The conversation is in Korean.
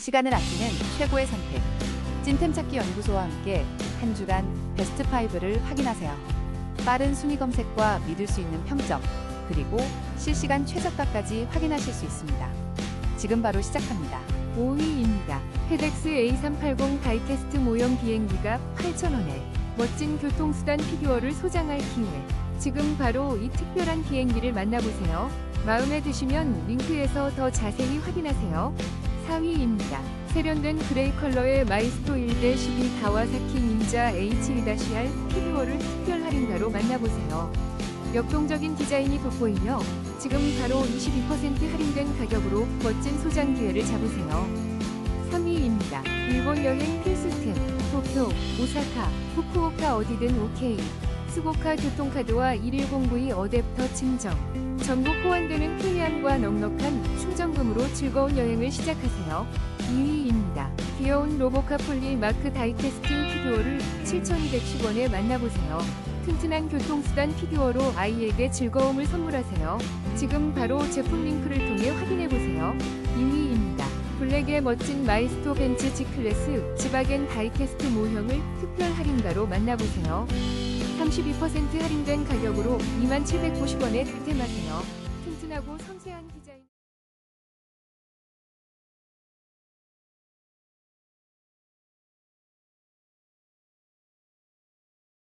시간을 아끼는 최고의 선택. 찐템 찾기 연구소와 함께 한 주간 베스트 5를 확인하세요. 빠른 순위 검색과 믿을 수 있는 평점, 그리고 실시간 최저가까지 확인하실 수 있습니다. 지금 바로 시작합니다. 5위입니다. 페덱스 A380 다이캐스트 모형 비행기가 8,000원에 멋진 교통수단 피규어를 소장할 기회. 지금 바로 이 특별한 비행기를 만나보세요. 마음에 드시면 링크에서 더 자세히 확인하세요. 4위입니다. 세련된 그레이 컬러의 마이스토 1대 12 가와사키 닌자 H2-R 피규어를 특별 할인가로 만나보세요. 역동적인 디자인이 돋보이며 지금 바로 22% 할인된 가격으로 멋진 소장 기회를 잡으세요. 3위입니다. 일본 여행 필수템, 도쿄, 오사카, 후쿠오카 어디든 오케이. 스고카 교통카드와 1109의 어댑터 증정. 전국 호환되는 편리함과 넉넉한 충전금으로 즐거운 여행을 시작하세요. 2위입니다. 귀여운 로보카 폴리 마크 다이캐스팅 피규어를 7,210원에 만나보세요. 튼튼한 교통수단 피규어로 아이에게 즐거움을 선물하세요. 지금 바로 제품 링크를 통해 확인해보세요. 2위입니다. 블랙의 멋진 마이스토 벤츠 G클래스 지바겐 다이캐스트 모형을 특별 할인가로 만나보세요. 32% 할인된 가격으로 2790원에 득템하세요. 튼튼하고 섬세한 디자인